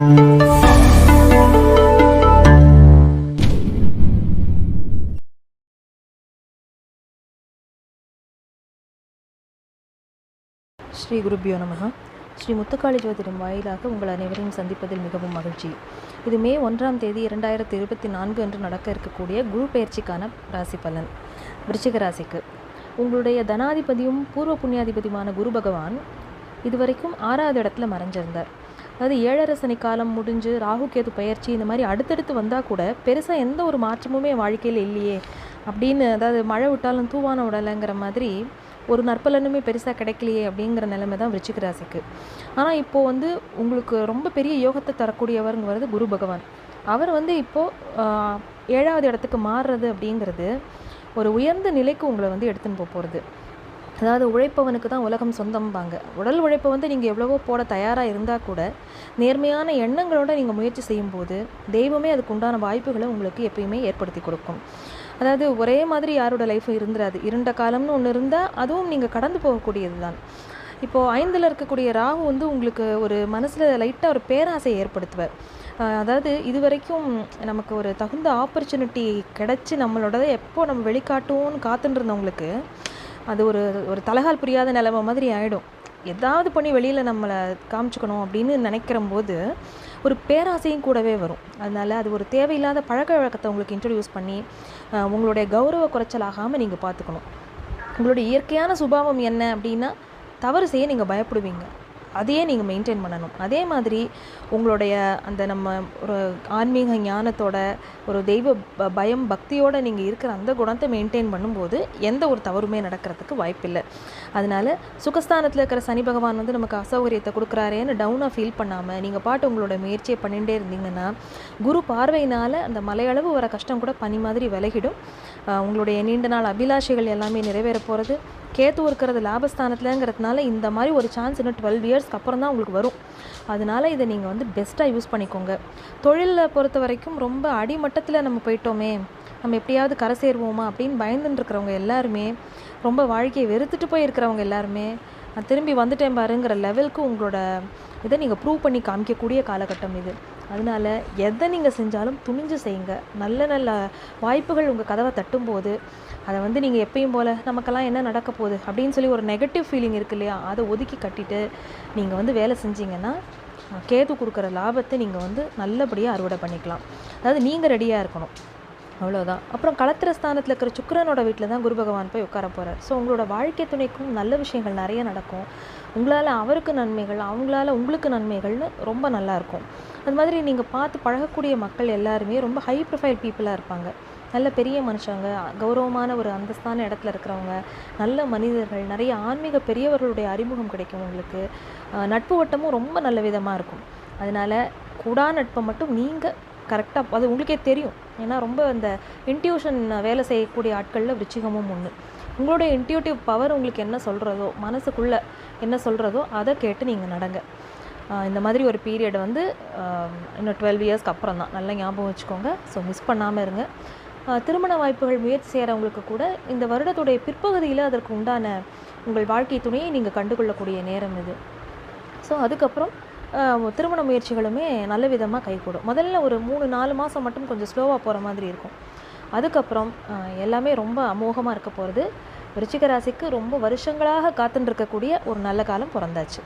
ஸ்ரீ குருபியோ நமக. ஸ்ரீ முத்துக்காளி ஜோதிடம் வாயிலாக உங்கள் அனைவரையும் சந்திப்பதில் மிகவும் மகிழ்ச்சி. இது மே ஒன்றாம் தேதி இரண்டாயிரத்தி இருபத்தி நான்கு அன்று நடக்க இருக்கக்கூடிய குரு பயிற்சிக்கான ராசி பலன். விருச்சிக ராசிக்கு. உங்களுடைய தனாதிபதியும் பூர்வ புண்ணியாதிபதியுமான குரு பகவான் இதுவரைக்கும் ஆறாவது இடத்துல மறைஞ்சிருந்தார். அதாவது ஏழரை சனி காலம் முடிஞ்சு ராகு கேது பயிற்சி இந்த மாதிரி அடுத்தடுத்து வந்தால் கூட பெருசாக எந்த ஒரு மாற்றமுமே வாழ்க்கையில் இல்லையே. அப்படின்னு அதாவது மழை விட்டாலும் தூவான விடலைங்கிற மாதிரி ஒரு நற்பலனுமே பெருசாக கிடைக்கலையே அப்படிங்கிற நிலைமை தான் விருச்சிக ராசிக்கு. ஆனால் இப்போது வந்து உங்களுக்கு ரொம்ப பெரிய யோகத்தை தரக்கூடியவருங்கிறது குரு பகவான். அவர் வந்து இப்போது ஏழாவது இடத்துக்கு மாறுறது அப்படிங்கிறது ஒரு உயர்ந்த நிலைக்கு உங்களை வந்து எடுத்துன்னு போக போகிறது அதாவது உழைப்பவனுக்கு தான் உலகம் சொந்தம்பாங்க. உடல் உழைப்பை வந்து நீங்கள் எவ்வளவோ போட தயாராக இருந்தால் கூட நேர்மையான எண்ணங்களோடு நீங்கள் முயற்சி செய்யும்போது தெய்வமே அதுக்கு உண்டான வாய்ப்புகளை உங்களுக்கு எப்பயுமே ஏற்படுத்தி கொடுக்கும். அதாவது ஒரே மாதிரி யாரோட லைஃப் இருந்துராது. இருண்ட காலம்னு ஒன்று இருந்தால் அதுவும் நீங்கள் கடந்து போகக்கூடியது தான் இப்போது ஐந்தில் இருக்கக்கூடிய ராகு வந்து உங்களுக்கு ஒரு மனசில் லைட்டாக ஒரு பேராசை ஏற்படுத்துவார். அதாவது இது வரைக்கும் நமக்கு ஒரு தகுந்த ஆப்பர்ச்சுனிட்டி கிடச்சி நம்மளோட எப்போ நம்ம வெளிக்காட்டுவோன்னு காத்துட்டு இருந்தவங்களுக்கு அது ஒரு ஒரு தலகால் புரியாத நிலமை மாதிரி ஆகிடும் ஏதாவது பண்ணி வெளியில் நம்மளை காமிச்சுக்கணும் அப்படின்னு நினைக்கிற போது ஒரு பேராசையும் கூடவே வரும். அதனால் அது ஒரு தேவையில்லாத பழக்க வழக்கத்தை உங்களுக்கு இன்ட்ரடியூஸ் பண்ணி உங்களுடைய கௌரவ குறைச்சல் ஆகாமல் நீங்கள் பார்த்துக்கணும் உங்களுடைய இயற்கையான சுபாவம் என்ன அப்படின்னா தவறு செய்ய நீங்கள் பயப்படுவீங்க. அதையே நீங்கள் மெயின்டைன் பண்ணணும். அதே மாதிரி உங்களுடைய அந்த நம்ம ஒரு ஆன்மீக ஞானத்தோட ஒரு தெய்வ பயம் பக்தியோடு நீங்கள் இருக்கிற அந்த குணத்தை மெயின்டைன் பண்ணும்போது எந்த ஒரு தவறுமே நடக்கிறதுக்கு வாய்ப்பில்லை. அதனால் சுகஸ்தானத்தில் இருக்கிற சனி பகவான் வந்து நமக்கு அசௌகரியத்தை கொடுக்குறாரேன்னு டவுனாக ஃபீல் பண்ணாமல் நீங்கள் பாட்டு உங்களோட முயற்சியை பண்ணிகிட்டே இருந்தீங்கன்னா குரு பார்வையினால் அந்த மலையளவு வர கஷ்டம் கூட பனி மாதிரி விலகிடும். உங்களுடைய நீண்ட நாள் அபிலாஷைகள் எல்லாமே நிறைவேற போகிறது கேத்து இருக்கிறது லாபஸ்தானத்துலங்கிறதுனால இந்த மாதிரி ஒரு சான்ஸ் இன்னும் டுவெல் இயர்ஸ்க்கு அப்புறம் தான் உங்களுக்கு வரும். அதனால இதை நீங்கள் வந்து பெஸ்ட்டாக யூஸ் பண்ணிக்கோங்க. தொழிலில் பொறுத்த வரைக்கும் ரொம்ப அடிமட்டத்தில் நம்ம போயிட்டோமே நம்ம எப்படியாவது கரை சேருவோமா அப்படின்னு பயந்துட்டு இருக்கிறவங்க எல்லாருமே ரொம்ப வாழ்க்கையை வெறுத்துட்டு போய் இருக்கிறவங்க எல்லாருமே நான் திரும்பி வந்துட்டேன் பாருங்கிற லெவலுக்கு உங்களோட இதை நீங்கள் ப்ரூவ் பண்ணி காமிக்கக்கூடிய காலகட்டம் இது. அதனால எதை நீங்கள் செஞ்சாலும் துணிஞ்சு செய்யுங்க. நல்ல நல்ல வாய்ப்புகள் உங்கள் கதவை தட்டும்போது அதை வந்து நீங்கள் எப்பயும் போல் நமக்கெல்லாம் என்ன நடக்க போகுது அப்படின்னு சொல்லி ஒரு நெகட்டிவ் ஃபீலிங் இருக்கு இல்லையா? அதை ஒதுக்கி கட்டிட்டு நீங்கள் வந்து வேலை செஞ்சீங்கன்னா கேது கொடுக்குற லாபத்தை நீங்கள் வந்து நல்லபடியாக அறுவடை பண்ணிக்கலாம். அதாவது நீங்கள் ரெடியாக இருக்கணும். அவ்வளோதான் அப்புறம் களத்திர ஸ்தானத்தில் இருக்கிற சுக்கரனோட வீட்டில் தான் குரு பகவான் போய் உட்கார போகிறார் ஸோ உங்களோட வாழ்க்கை துணைக்கும் நல்ல விஷயங்கள் நிறைய நடக்கும். உங்களால் அவருக்கு நன்மைகள் அவங்களால உங்களுக்கு நன்மைகள்னு ரொம்ப நல்லா இருக்கும். அது மாதிரி நீங்கள் பார்த்து பழகக்கூடிய மக்கள் எல்லாருமே ரொம்ப ஹை ப்ரொஃபைல் பீப்புளாக இருப்பாங்க. நல்ல பெரிய மனுஷங்க கௌரவமான ஒரு அந்தஸ்தான இடத்துல இருக்கிறவங்க நல்ல மனிதர்கள் நிறைய ஆன்மீக பெரியவர்களுடைய அறிமுகம் கிடைக்கும் உங்களுக்கு. நட்பு வட்டமும் ரொம்ப நல்ல விதமாக இருக்கும். அதனால் கூடா நட்பை மட்டும் நீங்கள் கரெக்டாக அது உங்களுக்கே தெரியும். ஏன்னா ரொம்ப அந்த இன்ட்யூஷன் வேலை செய்யக்கூடிய ஆட்களில் விருச்சிகமும் ஒன்று உங்களுடைய இன்ட்யூட்டிவ் பவர் உங்களுக்கு என்ன சொல்கிறதோ மனசுக்குள்ளே என்ன சொல்கிறதோ அதை கேட்டு நீங்கள் நடங்க. இந்த மாதிரி ஒரு பீரியட் வந்து இன்னும் டுவெல் இயர்ஸ்க்கு அப்புறம் தான். நல்லா ஞாபகம் வச்சுக்கோங்க. ஸோ மிஸ் பண்ணாமல் இருங்க. திருமண வாய்ப்புகள் முயற்சி செய்கிறவங்களுக்கு கூட இந்த வருடத்துடைய பிற்பகுதியில் அதற்கு உண்டான உங்கள் வாழ்க்கை துணையை நீங்கள் கண்டுகொள்ளக்கூடிய நேரம் இது. ஸோ அதுக்கப்புறம் திருமண முயற்சிகளுமே நல்ல விதமாக கைகூடும். முதல்ல ஒரு மூணு நாலு மாதம் மட்டும் கொஞ்சம் ஸ்லோவாக போகிற மாதிரி இருக்கும். அதுக்கப்புறம் எல்லாமே ரொம்ப அமோகமாக இருக்க போகிறது விருச்சிக ராசிக்கு ரொம்ப வருஷங்களாக காத்துட்டு இருக்கக்கூடிய ஒரு நல்ல காலம் பிறந்தாச்சு.